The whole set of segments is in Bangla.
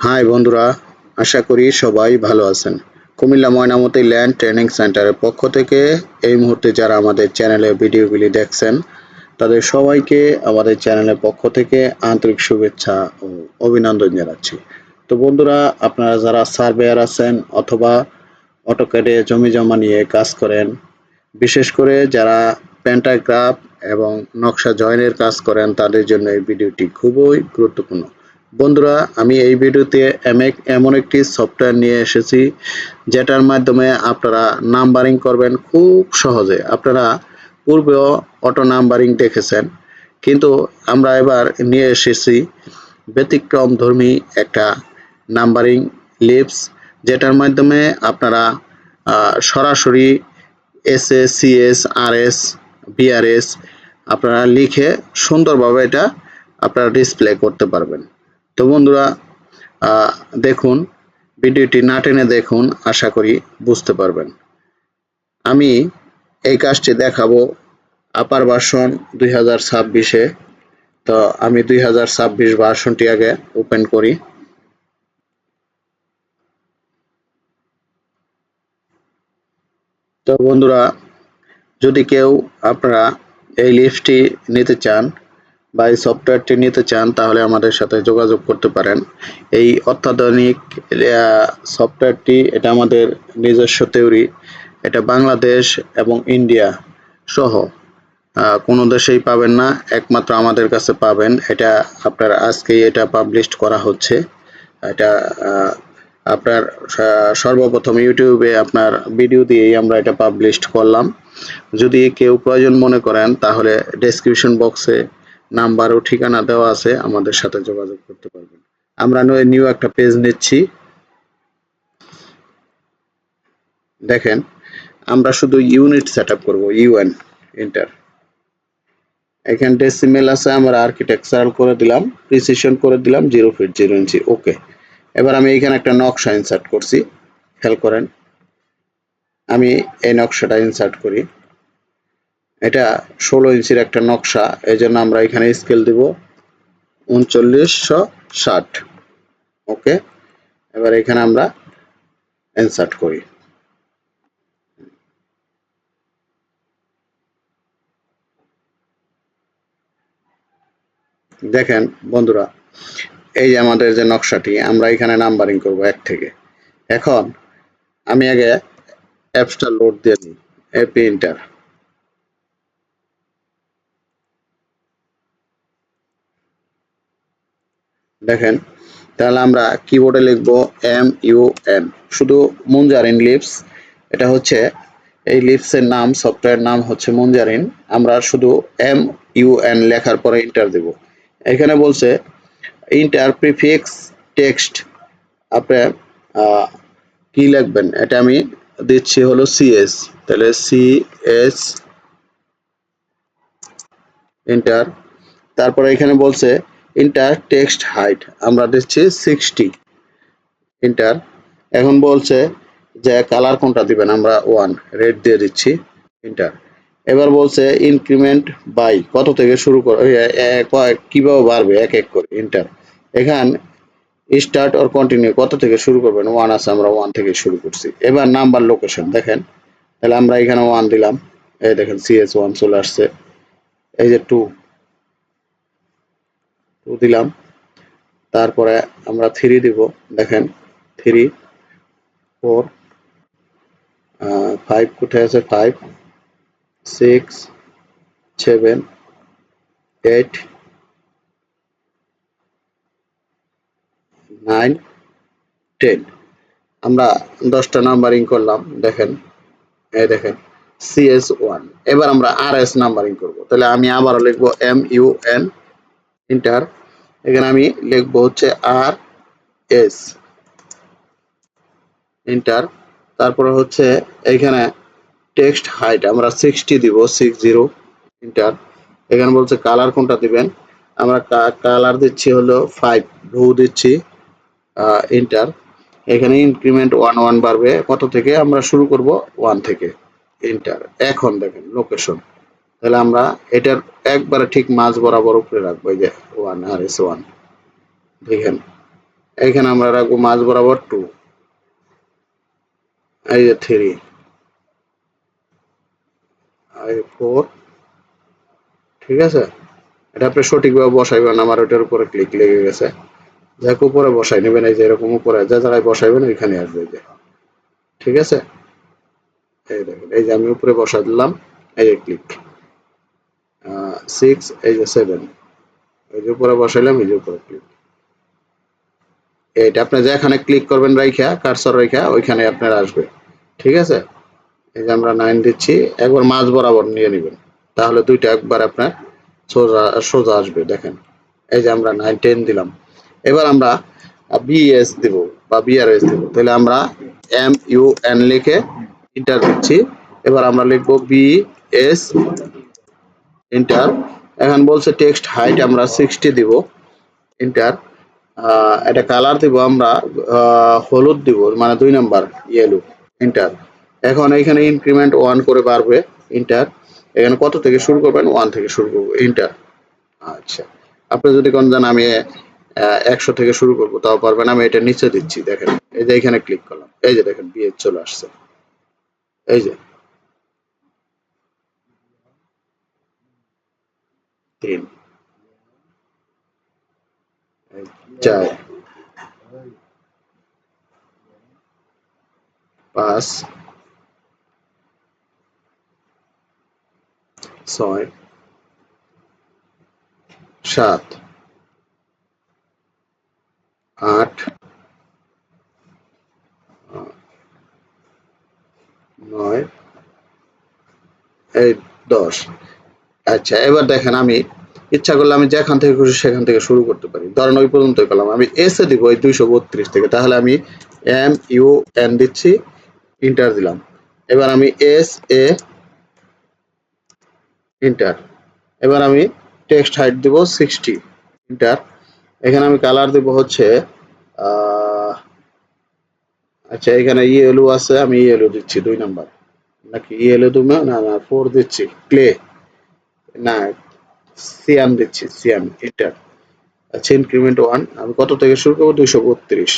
হাই বন্ধুরা, আশা করি সবাই ভালো আছেন। কুমিল্লা ময়নামতি ল্যান্ড ট্রেনিং সেন্টারের পক্ষ থেকে এই মুহূর্তে যারা আমাদের চ্যানেলে ভিডিওগুলি দেখছেন, তাদের সবাইকে আমাদের চ্যানেলের পক্ষ থেকে আন্তরিক শুভেচ্ছা ও অভিনন্দন জানাচ্ছি। তো বন্ধুরা, আপনারা যারা সার্ভেয়ার আছেন অথবা অটোক্যাডে জমি জমা নিয়ে কাজ করেন, বিশেষ করে যারা প্যান্টাগ্রাফ এবং নকশা জয়েনের কাজ করেন, তাদের জন্য এই ভিডিওটি খুবই গুরুত্বপূর্ণ। বন্ধুরা, আমি এই ভিডিওতে এম- এমন একটি সফটওয়্যার নিয়ে এসেছি, যেটার মাধ্যমে আপনারা নাম্বারিং করবেন খুব সহজে। আপনারা পূর্বেও অটো নাম্বারিং দেখেছেন, কিন্তু আমরা এবার নিয়ে এসেছি ব্যতিক্রম ধর্মী একটা নাম্বারিং লিপস যেটার মাধ্যমে আপনারা সরাসরি S S CS R S BRS আপনারা লিখে সুন্দরভাবে এটা আপনারা ডিসপ্লে করতে পারবেন। তো বন্ধুরা দেখুন, ভিডিওটি না টেনে দেখুন, আশা করি বুঝতে পারবেন। আমি এই কাজটি দেখাবো আপার ভার্সন দুই হাজার ছাব্বিশে। তো আমি দুই হাজার ছাব্বিশ ভার্সনটি আগে ওপেন করি। তো বন্ধুরা, যদি কেউ আপনারা এই লিফটটি নিতে চান বা এই সফটওয়্যারটি নিতে চান, তাহলে আমাদের সাথে যোগাযোগ করতে পারেন। এই অত্যাধুনিক সফটওয়্যারটি এটা আমাদের নিজস্ব তৈরি এটা বাংলাদেশ এবং ইন্ডিয়া সহ। কোনো দেশেই পাবেন না, একমাত্র আমাদের কাছে পাবেন। এটা আপনার আজকেই এটা পাবলিশ করা হচ্ছে। এটা আপনার সর্বপ্রথম ইউটিউবে আপনার ভিডিও দিয়েই আমরা এটা পাবলিশ করলাম। যদি কেউ প্রয়োজন মনে করেন, তাহলে ডেসক্রিপশন বক্সে নাম্বার ও ঠিকানা দেওয়া আছে, আমাদের সাথে যোগাযোগ করতে পারবেন। আমরা নিউ একটা পেজ নিচ্ছি। দেখেন, আমরা শুধু ইউনিট সেট আপ করব ইউএন এন্টার এখানে ডেসিমেল আছে, আমরা আর্কিটেকচারাল করে দিলাম প্রিসিশন করে দিলাম zero feet zero inch okay এবার আমি এখানে একটা নকশা ইনসার্ট করছি, খেয়াল করেন। আমি এই নকশাটা ইনসার্ট করি। এটা ষোলো ইঞ্চির একটা নকশা এই জন্য আমরা এখানে স্কেল দিব উনচল্লিশশো ষাট। ওকে এবার এখানে আমরা ইনসার্ট করি। দেখেন বন্ধুরা, এই যে আমাদের যে নকশাটি, আমরা এখানে নাম্বারিং করব এক থেকে। এখন আমি আগে অ্যাপসটা লোড দিয়ে নিই এপি ইন্টার দেখেন, তাহলে আমরা কিবোর্ডে লিখব এম ইউ এন শুধু মুঞ্জারিন লিপস এটা হচ্ছে এই লিপসের নাম সফটওয়্যার নাম হচ্ছে মুঞ্জারিন আমরা শুধু এম ইউ এন লেখার পরে ইন্টার দেব। এখানে বলছে ইন্টার প্রিফিক্স টেক্সট আপনি কি লিখবেন? এটা আমি দিচ্ছি হলো সিএস তাহলে সিএস ইন্টার তারপরে এখানে বলছে ইন্টার টেক্সট হাইট আমরা দিচ্ছি সিক্সটি ইন্টার এখন বলছে যে কালার কোনটা দিবেন? আমরা ওয়ান রেড দিয়ে দিচ্ছি ইন্টার এবার বলছে ইনক্রিমেন্ট বাই কত থেকে শুরু করে কীভাবে বাড়বে? এক এক করে ইন্টার এখান স্টার্ট অর কন্টিনিউ কত থেকে শুরু করবেন? ওয়ান আছে, আমরা ওয়ান থেকে শুরু করছি। এবার নাম্বার লোকেশন দেখেন। তাহলে আমরা এখানে ওয়ান দিলাম। এই দেখেন সিএস ওয়ান চলে আসছে। এই যে টু দিলাম। তারপরে আমরা থ্রি দিব, দেখেন থ্রি ফোর ফাইভ কোথায় আছে five six seven eight nine ten আমরা দশটা নাম্বারিং করলাম, দেখেন, এই দেখেন সিএস ওয়ান এবার আমরা আর এস নাম্বারিং করব। তাহলে আমি আবারও লিখব এম ইউ এন ইন্টার এখানে আমি লিখব হচ্ছে আর এস। ইন্টার তারপরে হচ্ছে এখানে টেক্সট হাইট আমরা সিক্সটি দিব সিক্স জিরো ইন্টার এখানে বলছে কালার কোনটা দিবেন? আমরা কালার দিচ্ছি হলো ফাইভ ব্লু দিচ্ছি ইন্টার এখানে ইনক্রিমেন্ট ওয়ান ওয়ান বাড়বে। কত থেকে? আমরা শুরু করব ওয়ান থেকে ইন্টার এখন দেখেন লোকেশন তাহলে আমরা এটার একবারে ঠিক মাঝ বরাবর উপরে রাখব, এই যে ওয়ান আর এস ওয়ান দেখেন এইখানে আমরা রাখব মাঝ বরাবর টু এই যে থ্রি ফোর ঠিক আছে? এটা আপনি সঠিকভাবে বসাইবেন আমার ওটার উপরে ক্লিক লেগে গেছে। যাক, উপরে বসাই নেবেন, এই যে এরকম উপরে, যা জায়গায় বসাইবেন ওইখানে আসবে যে। ঠিক আছে? এই দেখেন, এই যে আমি উপরে বসা দিলাম, এই যে ক্লিক সিক্স এই সেভেন এই যে উপরে বসাইলাম, এই যে উপরে ক্লিক এইটা আপনি যেখানে ক্লিক করবেন রাইখা কারসর রাইখা, ওইখানে আপনার আসবে। ঠিক আছে? এই যে আমরা নাইন দিচ্ছি, একবার মাঝ বরাবর নিয়ে নেবেন। তাহলে দুইটা একবার আপনার সোজা সোজা আসবে, দেখেন। এই যে আমরা নাইন টেন দিলাম। এবার আমরা বিএস দিব বা বিআরএস দিব। তাহলে আমরা এম ইউ এন লিখে ইন্টার দিচ্ছি। এবার আমরা লিখব বি এস ইন্টার এখন বলছে টেক্সট হাইট আমরা সিক্সটি দিব। ইন্টার এটা কালার দিব আমরা হলুদ দিব মানে দুই নাম্বার ইয়েলো ইন্টার এখন এখানে ইনক্রিমেন্ট ওয়ান করে বাড়বে। ইন্টার এখানে কত থেকে শুরু করবেন? ওয়ান থেকে শুরু করব। ইন্টার আচ্ছা। আপনি যদি কোন জান আমি একশো থেকে শুরু করব, তাও পারবেন। আমি এটা নিচে দিচ্ছি, দেখেন। এই যে এখানে ক্লিক করলাম। এই যে দেখেন বিয়ে চলে আসছে। এই যে। এই চার পাঁচ ছয় সাত আট নয় এই দশ আচ্ছা এবার দেখেন আমি ইচ্ছা করলে আমি যেখান থেকে খুশি সেখান থেকে শুরু করতে পারি। ধরেন ওই পর্যন্তই করলাম। আমি এস এ দিব ওই দুইশো বত্রিশ থেকে। তাহলে আমি এম ইউ এন দিচ্ছি ইন্টার দিলাম। এবার আমি এস এ ইন্টার এবার আমি টেক্সট হাইট দিব সিক্সটি ইন্টার এখানে আমি কালার দিব হচ্ছে আচ্ছা এখানে ইয়েলো আছে, আমি ইয়েলো দিচ্ছি, দুই নাম্বার নাকি ইয়েলো তুমি না না ফোর দিচ্ছি। ক্লে না সিয়াম দিচ্ছি সিয়াম ইন্টার আচ্ছা ইনক্রিমেন্ট ওয়ান আমি কত থেকে শুরু করব? দুইশো বত্রিশ।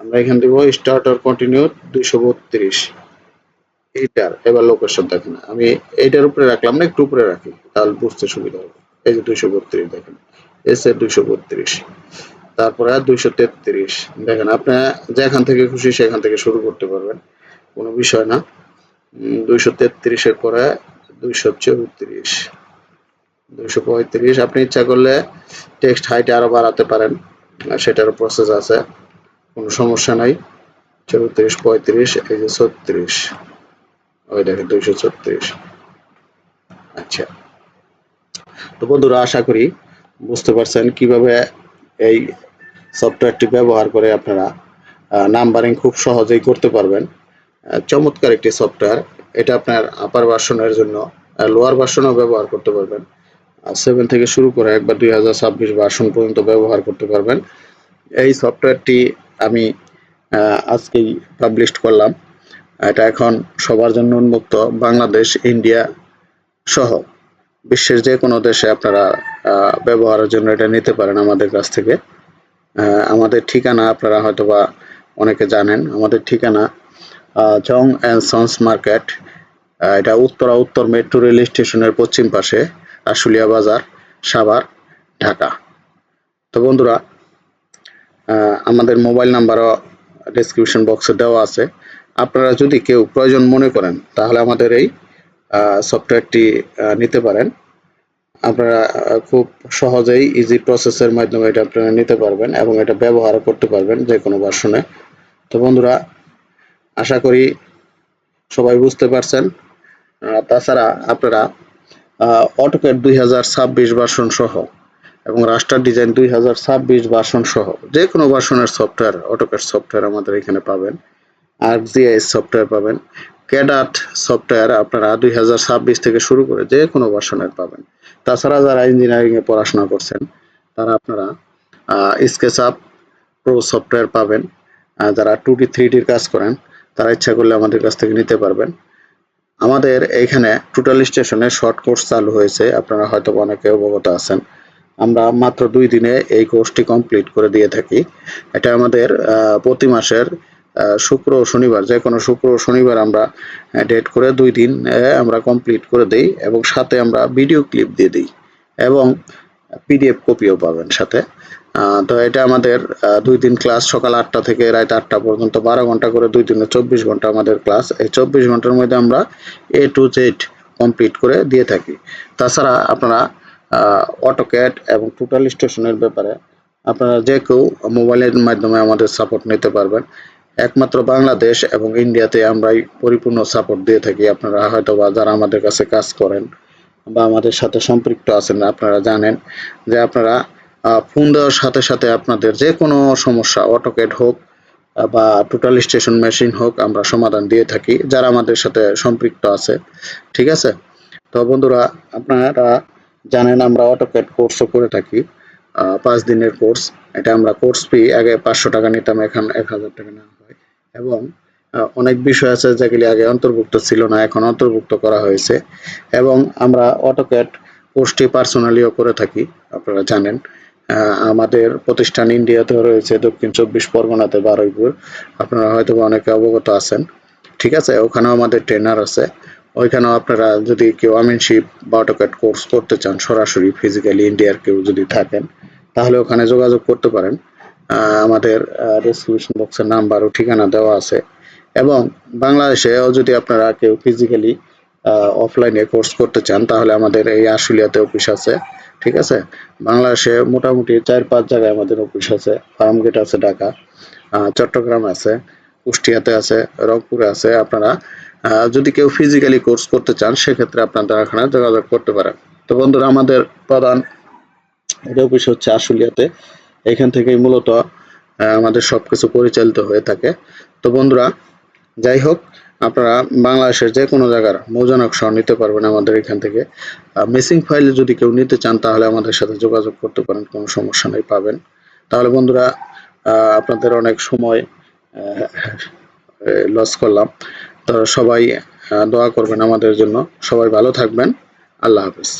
আমরা এখান দিব স্টার্ট আর কন্টিনিউ দুইশো বত্রিশ। এইটার এবার লোকেশন দেখেন। আমি এইটার উপরে রাখলাম না, একটু উপরে রাখি, তাহলে বুঝতে সুবিধা হবে। এই যে দুইশো বত্রিশ দেখেন এস এর দুইশো বত্রিশ। তারপরে দুইশো তেত্রিশ। দেখেন, আপনি যেখান থেকে খুশি সেখান থেকে শুরু করতে পারবেন, কোনো বিষয় না। দুইশো তেত্রিশের পরে দুইশো চৌত্রিশ। দুইশো পঁয়ত্রিশ। আপনি ইচ্ছা করলে টেক্সট হাইট আরও বাড়াতে পারেন। সেটার প্রসেস আছে। কোনো সমস্যা নাই। চৌত্রিশ পঁয়ত্রিশ, এই যে ছত্রিশ। ওই দেখেন দুইশো ছত্রিশ। আচ্ছা। তো বন্ধুরা, আশা করি বুঝতে পারছেন কীভাবে এই সফটওয়্যারটি ব্যবহার করে আপনারা নাম্বারিং খুব সহজেই করতে পারবেন। চমৎকার একটি সফটওয়্যার এটা আপনার আপার ভার্সনের জন্য লোয়ার ভার্সনও ব্যবহার করতে পারবেন। সেভেন থেকে শুরু করে একবার দুই হাজার ছাব্বিশ ভার্সন পর্যন্ত ব্যবহার করতে পারবেন। এই সফটওয়্যারটি আমি আজকেই পাবলিশ করলাম। এটা এখন সবার জন্য উন্মুক্ত, বাংলাদেশ, ইন্ডিয়া সহ বিশ্বের যে কোনো দেশে আপনারা ব্যবহারের জন্য এটা নিতে পারেন আমাদের কাছ থেকে। আমাদের ঠিকানা আপনারা হয়তোবা অনেকে জানেন। আমাদের ঠিকানা জং অ্যান্ড সন্স মার্কেট। এটা উত্তরা উত্তর মেট্রো রেল স্টেশনের পশ্চিম পাশে। আশুলিয়া বাজার, সাভার, ঢাকা। তো বন্ধুরা আমাদের মোবাইল নাম্বারও ডিসক্রিপশন বক্সে দেওয়া আছে। আপনারা যদি কেউ প্রয়োজন মনে করেন, তাহলে আমাদের এই সফটওয়্যারটি নিতে পারেন। আপনারা খুব সহজেই ইজি প্রসেসের মাধ্যমে এটা আপনারা নিতে পারবেন এবং এটা ব্যবহার করতে পারবেন যে কোনো ভার্সনে তো বন্ধুরা, আশা করি সবাই বুঝতে পারছেন। তাছাড়া আপনারা অটোক্যাড দুই হাজার ছাব্বিশ ভার্সন সহ এবং রাস্টার ডিজাইন দুই হাজার ছাব্বিশ ভার্সন সহ। যে কোনো ভার্সনের সফটওয়্যার অটোক্যাড সফটওয়্যার আমাদের এখানে পাবেন আর জিআইএস সফটওয়্যার পাবেন ক্যাডাট সফটওয়্যার আপনারা দুই হাজার ছাব্বিশ থেকে শুরু করে যে কোনো ভার্সনের পাবেন। তাছাড়া যারা ইঞ্জিনিয়ারিং এ পড়াশোনা করছেন, তারা আপনারা স্কেচ আপ প্রো সফটওয়্যার পাবেন। যারা টু ডি থ্রি ডির কাজ করেন, তারা ইচ্ছা করলে আমাদের কাছ থেকে নিতে পারবেন। আমাদের এইখানে টোটাল স্টেশনে শর্ট কোর্স চালু হয়েছে। আপনারা হয়তো অনেকে অবগত আছেন। আমরা মাত্র দুই দিনে এই কোর্সটি কমপ্লিট করে দিয়ে থাকি। এটা আমাদের প্রতি মাসের শুক্র ও শনিবার, যে কোনো শুক্র ও শনিবার আমরা ডেট করে দুই দিন আমরা কমপ্লিট করে দেই এবং সাথে আমরা ভিডিও ক্লিপ দিয়ে দিই এবং পিডিএফ কপিও পাবেন সাথে। তো এটা আমাদের দুই দিন ক্লাস সকাল আটটা থেকে রাত আটটা পর্যন্ত, বারো ঘণ্টা করে দুই দিনে চব্বিশ ঘণ্টা আমাদের ক্লাস এই চব্বিশ ঘণ্টার মধ্যে আমরা এ টু জেড কমপ্লিট করে দিয়ে থাকি। তাছাড়া আপনারা অটোক্যাড এবং টোটাল স্টেশনের ব্যাপারে আপনারা যে কেউ মোবাইলের মাধ্যমে আমাদের সাপোর্ট নিতে পারবেন। একমাত্র বাংলাদেশ এবং ইন্ডিয়াতে আমরাই পরিপূর্ণ সাপোর্ট দিয়ে থাকি। আপনারা হয়তো বা যারা আমাদের কাছে কাজ করেন বা আমাদের সাথে সম্পৃক্ত আছেন, আপনারা জানেন যে আপনারা ফোন দেওয়ার সাথে সাথে আপনাদের যে কোনো সমস্যা অটোকেট হোক বা টোটাল স্টেশন মেশিন হোক, আমরা সমাধান দিয়ে থাকি, যারা আমাদের সাথে সম্পৃক্ত আছে। ঠিক আছে? তো বন্ধুরা, আপনারা জানেন আমরা অটোকেট কোর্সও করে থাকি পাঁচ দিনের কোর্স এটা আমরা কোর্স ফি আগে পাঁচশো টাকা নিতাম, এখন এক হাজার টাকা নেওয়া হয়। এবং অনেক বিষয় আছে যেগুলি আগে অন্তর্ভুক্ত ছিল না, এখন অন্তর্ভুক্ত করা হয়েছে। এবং আমরা অটোক্যাট কোর্সটি পার্সোনালিও করে থাকি, আপনারা জানেন। আমাদের প্রতিষ্ঠান ইন্ডিয়াতে রয়েছে দক্ষিণ চব্বিশ পরগনাতে বারুইপুর। আপনারা হয়তো অনেকে অবগত আছেন। ঠিক আছে, ওখানেও আমাদের ট্রেনার আছে। ওইখানেও আপনারা যদি কেউ আমিনশিপ বা অটোক্যাট কোর্স করতে চান, সরাসরি ফিজিক্যালি ইন্ডিয়ার কেউ যদি থাকেন, তাহলে ওখানে যোগাযোগ করতে পারেন। আমাদের ডিসক্রিপশন বক্সের নাম্বার ও ঠিকানা দেওয়া আছে। এবং বাংলাদেশেও যদি আপনারা কেউ ফিজিক্যালি অফলাইনে কোর্স করতে চান, তাহলে আমাদের এই আশুলিয়াতে অফিস আছে। ঠিক আছে? বাংলাদেশে মোটামুটি চার, পাঁচ জায়গায় আমাদের অফিস আছে। ফার্মগেট আছে ঢাকা চট্টগ্রাম আছে, কুষ্টিয়াতে আছে, রংপুরে আছে। আপনারা যদি কেউ ফিজিক্যালি কোর্স করতে চান, সেক্ষেত্রে আপনাদের এখানে যোগাযোগ করতে পারেন। তো বন্ধুরা, আমাদের প্রধান হেড অফিস হচ্ছে আশুলিয়াতে। এখান থেকেই মূলত আমাদের সবকিছু পরিচালিত হয়ে থাকে। তো বন্ধুরা, যাই হোক আপনারা বাংলাদেশের যে কোনো জায়গার মৌজানক সহ নিতে পারবেন আমাদের এখান থেকে। মিসিং ফাইল যদি কেউ নিতে চান, তাহলে আমাদের সাথে যোগাযোগ করতে পারেন, কোনো সমস্যা নেই, পাবেন। তাহলে বন্ধুরা আপনাদের অনেক সময় লস করলাম। তো সবাই দোয়া করবেন আমাদের জন্য। সবাই ভালো থাকবেন। আল্লাহ হাফেজ।